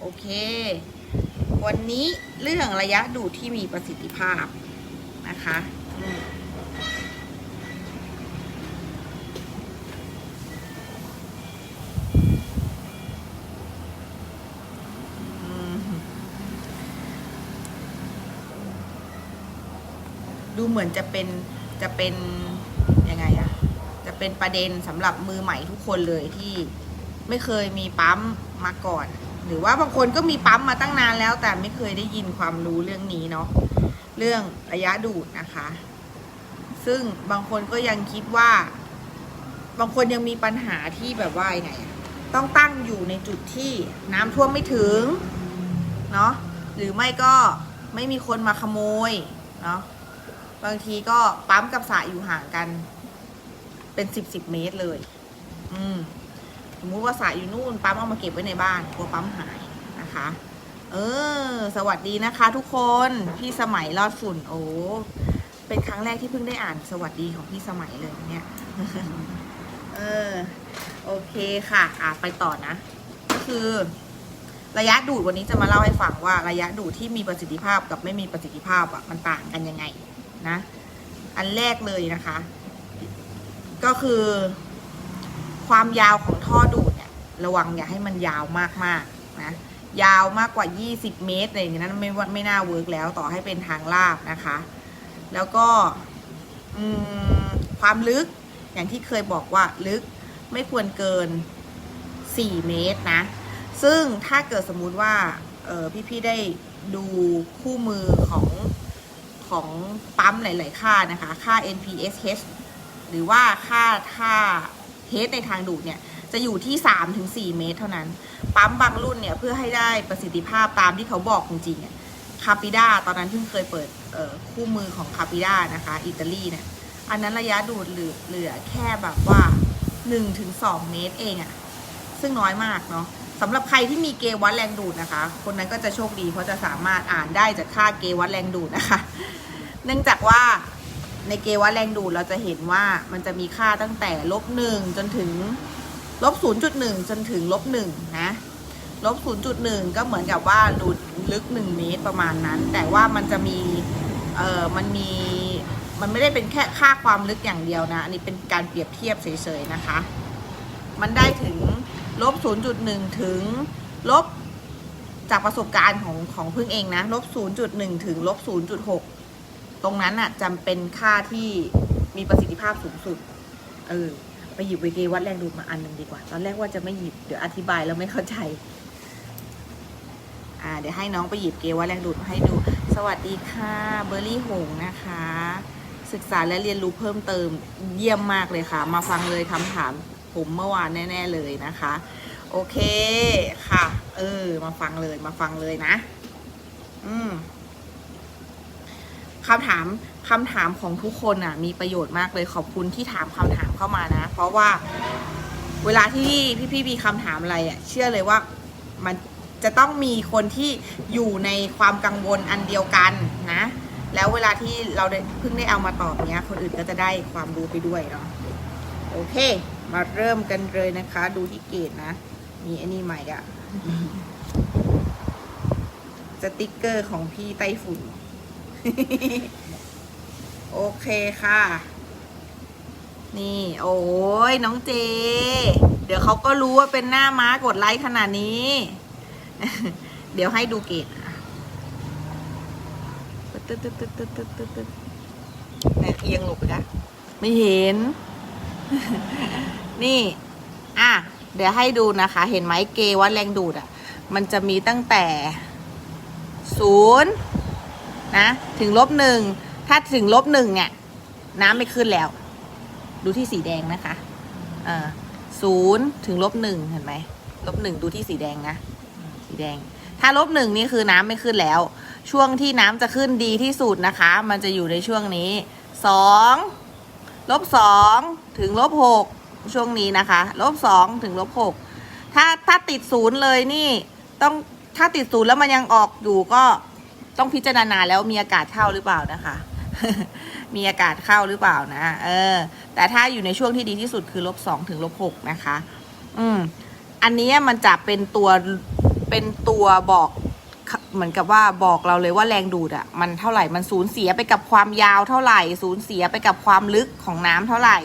โอเค วันนี้เรื่องระยะดูดที่มีประสิทธิภาพนะคะดูเหมือนจะเป็นจะเป็นยังไงอะจะเป็นประเด็นสำหรับมือใหม่ทุกคนเลยที่ไม่เคยมีปั๊มมาก่อน หรือว่าบางคนก็มีปั๊มมาตั้งนานแล้ว แต่ไม่เคยได้ยินความรู้เรื่องนี้เนาะเรื่องระยะดูดนะคะ ซึ่งบางคนก็ยังคิดว่า บางคนยังมีปัญหาที่แบบว่ายไงต้องตั้งอยู่ในจุดที่น้ำท่วมไม่ถึงเนาะหรือไม่ก็ไม่มีคนมาขโมยเนาะบางทีก็ปั๊มกับสระอยู่ห่างกัน เป็นสิบสิบเมตรเลย อืม สมมุติว่าสายอยู่นู่นปั๊มเอามาเก็บไว้ในบ้านกลัวปั๊มหายนะคะ เออ สวัสดีนะคะทุกคนพี่สมัยรอดฝุ่น โอ้เป็นครั้งแรกที่เพิ่งได้อ่านสวัสดีของพี่สมัยเลยเนี่ยเออโอเคค่ะ อะไปต่อนะ ก็คือ ระยะดูดวันนี้จะมาเล่าให้ฟังว่าระยะดูดที่มีประสิทธิภาพกับไม่มีประสิทธิภาพอะมันต่างกันยังไงนะ อันแรกเลยนะคะ ก็คือ ความยาวของท่อดูดเนี่ยระวังอย่าให้มันยาวมากๆนะยาวมากกว่า 20 เมตรอะไรอย่างนั้นไม่ไม่น่าเวิร์กแล้วต่อให้เป็นทางลาบนะคะ แล้วก็ความลึกอย่างที่เคยบอกว่าลึกไม่ควรเกิน 4 เมตรนะ ซึ่งถ้าเกิดสมมุติว่าพี่ๆได้ดูคู่มือของของปั๊มหลาย ๆ ค่านะคะ ค่า NPSH หรือว่าค่าค่า เทสในทางดูดเนี่ยจะอยู่ที่ 3-4ถึงเมตรเท่านั้น ปั๊มบางรุ่นเนี่ยเพื่อให้ได้ประสิทธิภาพตามที่เขาบอกจริงๆคาปิด้าตอนนั้นเพิ่งเคยเปิดคู่มือของคาปิด้านะคะ อิตาลีเนี่ยอันนั้นระยะดูดเหลือเหลือแค่แบบว่า 1-2 เมตรเองอะซึ่งน้อยมากเนาะสำหรับใครที่มีเกวัดแรงดูดนะคะ คนนั้นก็จะโชคดีเพราะจะสามารถอ่านได้จากค่าเกวัดแรงดูดนะคะ เนื่องจากว่า ในเกวัดแรงดูดเราจะเห็นว่ามันจะมีค่าตั้งแต่ลบหนึ่งจนถึงลบศูนย์จุดหนึ่งจนถึงลบหนึ่งนะลบศูนย์จุดหนึ่งก็เหมือนกับว่าดูดลึกหนึ่งเมตรประมาณนั้น แต่ว่ามันจะมีเออมันมีมันไม่ได้เป็นแค่ค่าความลึกอย่างเดียวนะ อันนี้เป็นการเปรียบเทียบเฉยๆนะคะ มันได้ถึงลบศูนย์จุดหนึ่งถึงลบจากประสบการณ์ของของพึ่งเองนะ ลบศูนย์จุดหนึ่งถึงลบศูนย์จุดหก ตรงนั้นอะจำเป็นค่าที่มีประสิทธิภาพสูงสุด เออ ไปหยิบเวเกวัดแรงดูดมาอันหนึ่งดีกว่า ตอนแรกว่าจะไม่หยิบ เดี๋ยวอธิบายแล้วไม่เข้าใจ อ่า เดี๋ยวให้น้องไปหยิบเกวัดแรงดูดมาให้ดู สวัสดีค่ะ เบอร์รี่หงนะคะ ศึกษาและเรียนรู้เพิ่มเติม เยี่ยมมากเลยค่ะ มาฟังเลยคำถามผมเมื่อวานแน่ ๆเลยนะคะ โอเคค่ะ เออ มาฟังเลย มาฟังเลยนะ อืม คำถามคำถามของทุกคนอะ มีประโยชน์มากเลยขอบคุณที่ถามคำถามเข้ามานะ เพราะว่าเวลาที่พี่ๆมีคำถามอะไรอะ เชื่อเลยว่ามันจะต้องมีคนที่อยู่ในความกังวลอันเดียวกันนะ แล้วเวลาที่เราได้เพิ่งได้เอามาตอบเนี้ย คนอื่นก็จะได้ความรู้ไปด้วยเนาะโอเค มาเริ่มกันเลยนะคะ ดูที่เกตนะ มีอ้นี่ใหม่อะสติกเกอร์ของพี่ไต้ฝุ่น โอเคค่ะ นี่ โอ้ยน้องเจ เดี๋ยวเขาก็รู้ว่าเป็นหน้าม้ากดไลค์ขนาดนี้ เดี๋ยวให้ดูเกตตึ๊ดตึ๊ดตึ๊ดตึ๊ดตึ๊ดตึ๊ดตึ๊ดเอียงหลบไปนะไม่เห็น นี่ อะ เดี๋ยวให้ดูนะคะ เห็นไหมเกวัดแรงดูดอะ มันจะมีตั้งแต่ศูนย์ นะถึงลบหนึ่งถ้าถึงลบหนึ่งเนี่ย น้ำไม่ขึ้นแล้ว ดูที่สีแดงนะคะเออศูนย์ถึงลบหนึ่งเห็นไหมลบหนึ่งดูที่สีแดงนะ สีแดง ถ้าลบหนึ่งนี่คือน้ำไม่ขึ้นแล้ว ช่วงที่น้ำจะขึ้นดีที่สุดนะคะ มันจะอยู่ในช่วงนี้สองลบสองถึงลบหกช่วงนี้นะคะ ลบสองถึงลบหกถ้าถ้าติดศูนย์เลยนี่ ต้องถ้าติดศูนย์แล้วมันยังออกอยู่ก็ ต้องพิจารณาแล้วมีอากาศเข้าหรือเปล่านะคะ มีอากาศเข้าหรือเปล่านะ เออ แต่ถ้าอยู่ในช่วงที่ดีที่สุดคือลบสองถึงลบหกนะคะ อืม อันนี้มันจะเป็นตัวเป็นตัวบอกเหมือนกับว่าบอกเราเลยว่าแรงดูดอะ่ะมันเท่าไหร่มันสูญเสียไปกับความยาวเท่าไหร่สูญเสียไปกับความลึกของน้ำเท่าไหร่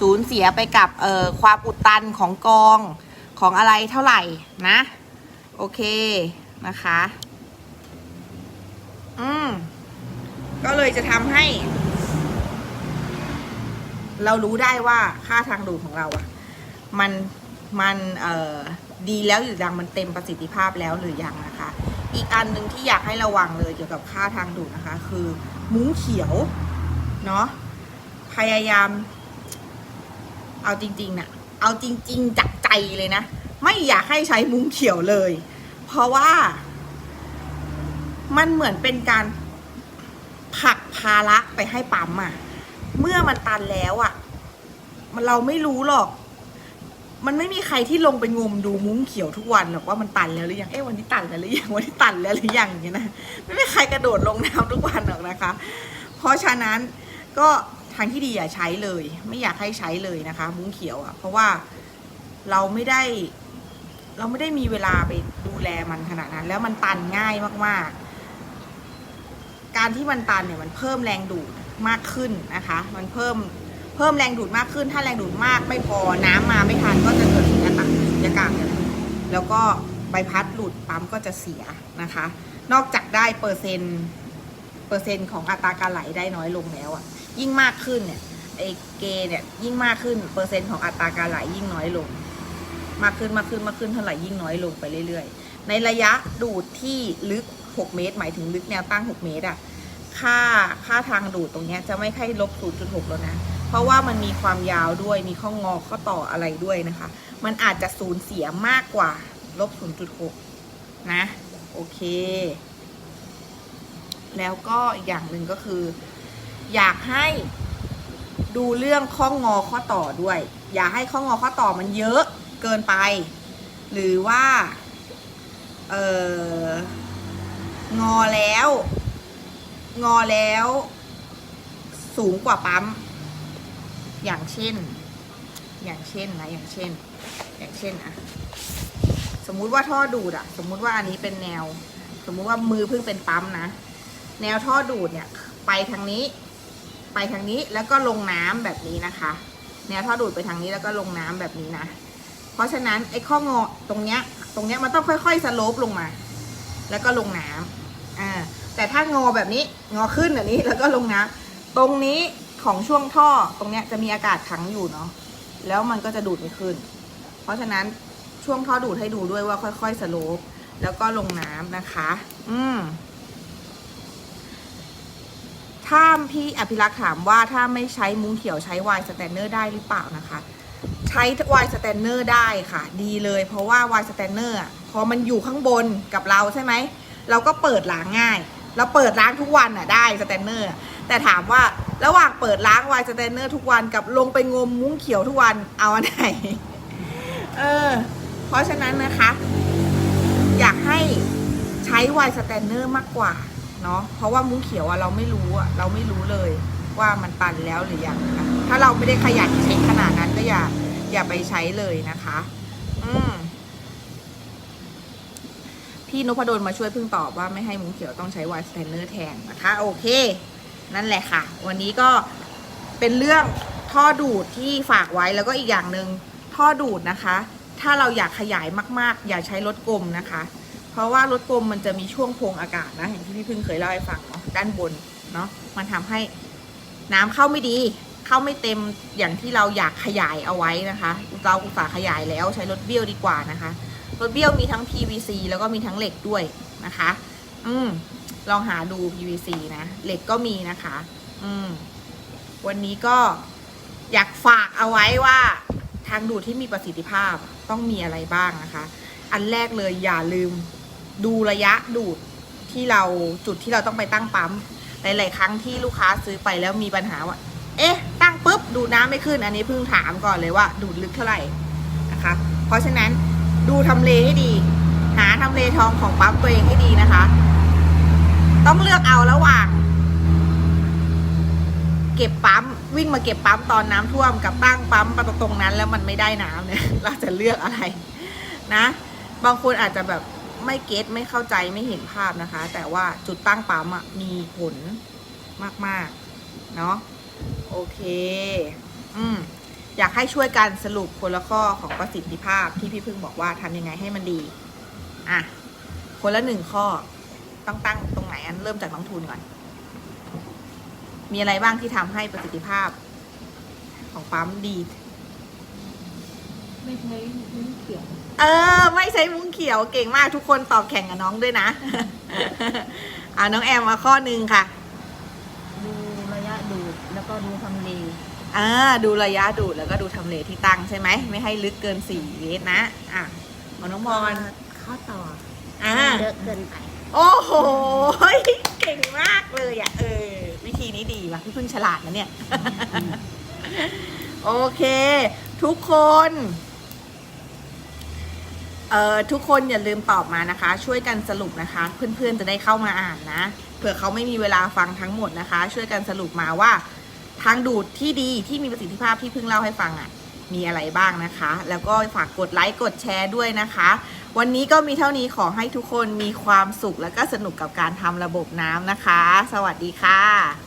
สูญเสียไปกับเอ่อความอุดตันของกองของอะไรเท่าไหร่นะ โอเคนะคะ อืมก็เลยจะทำให้ เรารู้ได้ว่าค่าทางดูดของเราอะมันมันเอ่อดีแล้วหรือยังมันเต็มประสิทธิภาพแล้วหรือยังนะคะ อีกอันหนึ่งที่อยากให้ระวังเลยเกี่ยวกับค่าทางดูดนะคะ คือมุ้งเขียวเนาะพยายาม เอาจริงๆนะเอาจริง ๆ จากใจเลยนะ ไม่อยากให้ใช้มุ้งเขียวเลย เพราะว่า มันเหมือนเป็นการผลักภาระไปให้ปั๊มอะเมื่อมันตันแล้วอะมันเราไม่รู้หรอก มันไม่มีใครที่ลงไปงมดูมุ้งเขียวทุกวันหรอกว่ามันตันแล้วหรือยัง เอ๊ะวันนี้ตันแล้วหรือยัง วันนี้ตันแล้วหรือยังอย่างเงี้ยนะ ไม่มีใครกระโดดลงน้ำทุกวันหรอกนะคะ เพราะฉะนั้นก็ทางที่ดีอย่าใช้เลย ไม่อยากให้ใช้เลยนะคะ มุ้งเขียวอะ่ะ เพราะว่าเราไม่ได้ เราไม่ได้มีเวลาไปดูแลมันขนาดนั้น แล้วมันตันง่ายมากๆ การที่มันตันเนี่ยมันเพิ่มแรงดูดมากขึ้นนะคะ มันเพิ่มเพิ่มแรงดูดมากขึ้น ถ้าแรงดูดมากไม่พอน้ำมาไม่ทันก็จะเกิดสุญญากาศสุญญากาศแล้วก็ใบพัดหลุดปั๊มก็จะเสียนะคะ นอกจากได้เปอร์เซ็นต์เปอร์เซ็นต์ของอัตราการไหลได้น้อยลงแล้วอะยิ่งมากขึ้นเนี่ยไอเกเนี่ยยิ่งมากขึ้นเปอร์เซ็นต์ของอัตราการไหลยิ่งน้อยลง มากขึ้นมากขึ้นมากขึ้นเท่าไหร่ยิ่งน้อยลงไปเรื่อย ๆ ในระยะดูดที่ลึก 6 เมตร หมายถึงลึกแนวตั้ง 6 เมตรอะค่าค่าทางดูดตรงนี้จะไม่ค่อยลบ 0.6 แล้วนะ เพราะว่ามันมีความยาวด้วยมีข้องงอข้อต่ออะไรด้วยนะคะ มันอาจจะสูญเสียมากกว่าลบ 0.6 นะ โอเค แล้วก็อีกอย่างหนึ่งก็คือ อยากให้ดูเรื่องข้องงอข้อต่อด้วย อย่าให้ข้องงอข้อต่อมันเยอะเกินไป หรือว่า เออ งอแล้ว งอแล้ว สูงกว่าปั๊ม อย่างเช่น อย่างเช่นนะอย่างเช่น อย่างเช่นอะสมมุติว่าท่อดูดอะสมมุติว่าอันนี้เป็นแนว สมมุติว่ามือเพิ่งเป็นปั๊มนะ แนวท่อดูดเนี่ย ไปทางนี้ ไปทางนี้แล้วก็ลงน้ำแบบนี้นะคะ แนวท่อดูดไปทางนี้แล้วก็ลงน้ำแบบนี้นะ เพราะฉะนั้นไอ้ข้องอตรงเนี้ย ตรงเนี้ยมันต้องค่อยๆสโลปลงมา แล้วก็ลงน้ำ อ่าแต่ถ้างอแบบนี้งอขึ้นแบบนี้แล้วก็ลงน้ำตรงนี้ของช่วงท่อตรงเนี้ยจะมีอากาศขังอยู่เนาะแล้วมันก็จะดูดไม่ขึ้น เพราะฉะนั้นช่วงท่อดูดให้ดูด้วยว่าค่อยๆสโลปแล้วก็ลงน้ำนะคะ อืมถ้าพี่อภิรักษ์ถามว่าถ้าไม่ใช้มุ้งเขียวใช้ไวน์สแตนเนอร์ได้หรือเปล่านะคะ ใช้ไวน์สแตนเนอร์ได้ค่ะ ดีเลย เพราะว่าไวน์สแตนเนอร์พอมันอยู่ข้างบนกับเราใช่ไหม เราก็เปิดล้างง่าย เราเปิดล้างทุกวันอะได้สแตนเนอร์แต่ถามว่าระหว่างเปิดล้างไวสแตนเนอร์ทุกวันกับลงไปงมมุ้งเขียวทุกวันเอาอันไหนเออ เพราะฉะนั้นนะคะ อยากให้ใช้ไวสแตนเนอร์มากกว่าเนาะเพราะว่ามุ้งเขียวอะเราไม่รู้อะเราไม่รู้เลยว่ามันตันแล้วหรือยังนะคะถ้าเราไม่ได้ขยันเช็คขนาดนั้นก็อย่าอย่าไปใช้เลยนะคะ อืม พี่นพดลมาช่วยเพิ่งตอบว่าไม่ให้มุ้งเขียวต้องใช้วน์สแตนเนอร์แทนนะคะโอเค นั่นแหละค่ะ วันนี้ก็เป็นเรื่องท่อดูดที่ฝากไว้แล้วก็อีกอย่างหนึ่งท่อดูดนะคะ ถ้าเราอยากขยายมากๆ อย่าใช้รถกลมนะคะ เพราะว่ารถกลมมันจะมีช่วงโพรงอากาศนะอย่างที่พี่พึ่งเคยเล่าให้ฟังเนาะด้านบนเนาะมันทำให้น้ำเข้าไม่ดี เข้าไม่เต็มอย่างที่เราอยากขยายเอาไว้นะคะ เราอุตส่าห์ขยายแล้วใช้รถเบี้ยวดีกว่านะคะ รถเบี้ยวมีทั้ง PVC แล้วก็มีทั้งเหล็กด้วยนะคะ อืมลองหาดู PVC นะ เหล็กก็มีนะคะ อืมวันนี้ก็อยากฝากเอาไว้ว่า ทางดูดที่มีประสิทธิภาพต้องมีอะไรบ้างนะคะ อันแรกเลยอย่าลืมดูระยะดูดที่เราจุดที่เราต้องไปตั้งปั๊มหลาย ๆ ครั้งที่ลูกค้าซื้อไปแล้วมีปัญหาว่า เอ๊ะ ตั้งปุ๊บดูดน้ำไม่ขึ้น อันนี้เพิ่งถามก่อนเลยว่า ดูดลึกเท่าไหร่นะคะ เพราะฉะนั้น ดูทำเลให้ดี หาทำเลทองของปั๊มตัวเองให้ดีนะคะ ต้องเลือกเอาระหว่าง เก็บปั๊มวิ่งมาเก็บปั๊มตอนน้ำท่วมกับตั้งปั๊มประตรงนั้น แล้วมันไม่ได้น้ำเนี่ย เราจะเลือกอะไรนะ บางคนอาจจะแบบไม่เก็ตไม่เข้าใจไม่เห็นภาพนะคะ แต่ว่าจุดตั้งปั๊มมีผลมากๆ เนาะโอเค อืม อยากให้ช่วยกันสรุปคนละข้อของประสิทธิภาพที่พี่พึ่งบอกว่าทำยังไงให้มันดี อะ คนละหนึ่งข้อ ต้องตั้งตรงไหนอันเริ่มจากน้องทุนก่อน มีอะไรบ้างที่ทำให้ประสิทธิภาพ ของปั๊มดี ไม่ใช้มุ้งเขียว เออ ไม่ใช้มุ้งเขียวเก่งมากทุกคนตอบแข่งกับน้องด้วยนะ อ่าน้องแอมมาข้อหนึ่งค่ะ อ่าดูระยะดูดแล้วก็ดูทำเลที่ตั้งใช่ไหม ไม่ให้ลึกเกินสี่เมตรนะ อะของน้องพรข้อต่ออ่าเยอะเกินไป โอ้โหเก่งมากเลยอะเออ วิธีนี้ดีว่ะพี่พึ่งฉลาดนะเนี่ย โอเค ทุกคนเอ่อทุกคนอย่าลืมตอบมานะคะ ช่วยกันสรุปนะคะ เพื่อนๆจะได้เข้ามาอ่านนะเผื่อเขาไม่มีเวลาฟังทั้งหมดนะคะ ช่วยกันสรุปมาว่า ทางดูดที่ดีที่มีประสิทธิภาพที่เพิ่งเล่าให้ฟังอะ มีอะไรบ้างนะคะ แล้วก็ฝากกดไลค์กดแชร์ด้วยนะคะ วันนี้ก็มีเท่านี้ขอให้ทุกคนมีความสุขและก็สนุกกับการทำระบบน้ำนะคะ สวัสดีค่ะ